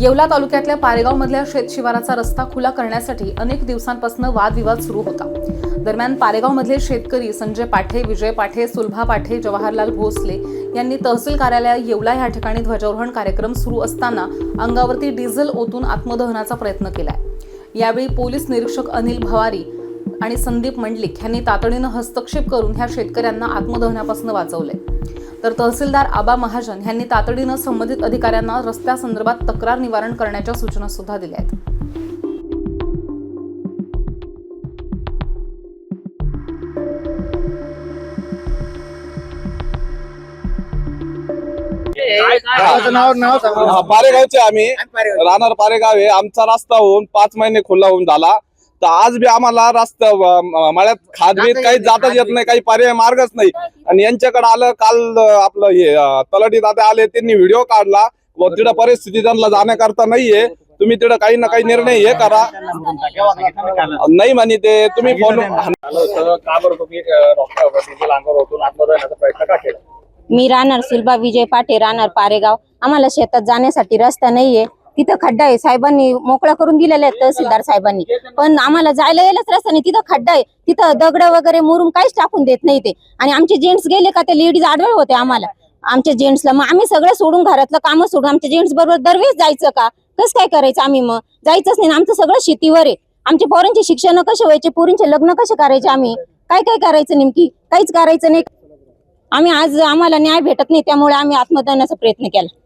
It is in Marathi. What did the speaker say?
येवला तालुक्यातल्या पारेगावमधल्या शेतशिवाराचा रस्ता खुला करण्यासाठी अनेक दिवसांपासून वादविवाद सुरू होता. दरम्यान पारेगावमधले शेतकरी संजय पाठे विजय पाठे सुलभा पाठे जवाहरलाल भोसले यांनी तहसील कार्यालय येवला या ठिकाणी ध्वजारोहण कार्यक्रम सुरू असताना अंगावरती डिझेल ओतून आत्मदहनाचा प्रयत्न केलाय. यावेळी पोलीस निरीक्षक अनिल भवारी आणि संदीप मंडलिक यांनी तातडीनं हस्तक्षेप करून ह्या शेतकऱ्यांना आत्मदहनापासून वाचवलंय. तर तहसीलदार आबा महाजन यांनी तातडीनं संबंधित अधिकाऱ्यांना रस्त्यासंदर्भात तक्रार निवारण करण्याच्या सूचना सुद्धा दिल्या आहेत. गावाचं नाव नाव सांगा. हा, पारेगावचे आम्ही. राहणार पारेगाव आहे. आमचा रस्ता होऊन पाच महिने खुला होऊन झाला. तर आज बी आम्हाला रस्ता मळ्यात खात बीत काही जाताच येत नाही काही पर्याय मार्गच नाही. आणि यांच्याकडे आलं काल आपलं हे तलाठी दादा आले त्यांनी व्हिडिओ काढला. व तिथं परिस्थिती त्यांना जाण्याकरता नाहीये. तुम्ही तिथं काही ना काही निर्णय हे करा. नाही म्हणे ते तुम्ही फोन मी राहणार सुलभा विजय पाटे राहणार पारेगाव. आम्हाला शेतात जाण्यासाठी रस्ता नाहीये. तिथं खड्डा आहे. साहेबांनी मोकळा करून दिलेला आहे तहसीलदार साहेबांनी. पण आम्हाला जायला यायलाच रस्ता नाही. तिथं खड्डा आहे. तिथं दगड वगैरे मुरुम काहीच टाकून देत नाही ते. आणि आमचे जेंट्स गेले का ते लेडीज आढळ होते आम्हाला. आमच्या जेंट्सला मग आम्ही सगळं सोडून घरातलं काम सोडून आमच्या जेंट्स बरोबर दरवेळेस जायचं का? कसं काय करायचं आम्ही मग? जायचंच नाही. आमचं सगळं शेतीवर आहे. आमच्या पोरांचे शिक्षण कसे व्हायचे? पोरींचे लग्न कसे करायचे आम्ही? काय काय करायचं नेमकी? काहीच करायचं नाही. आम्ही आज आम्हाला न्याय भेटत नाही. त्यामुळे आम्ही आत्मदहनाचा प्रयत्न केला.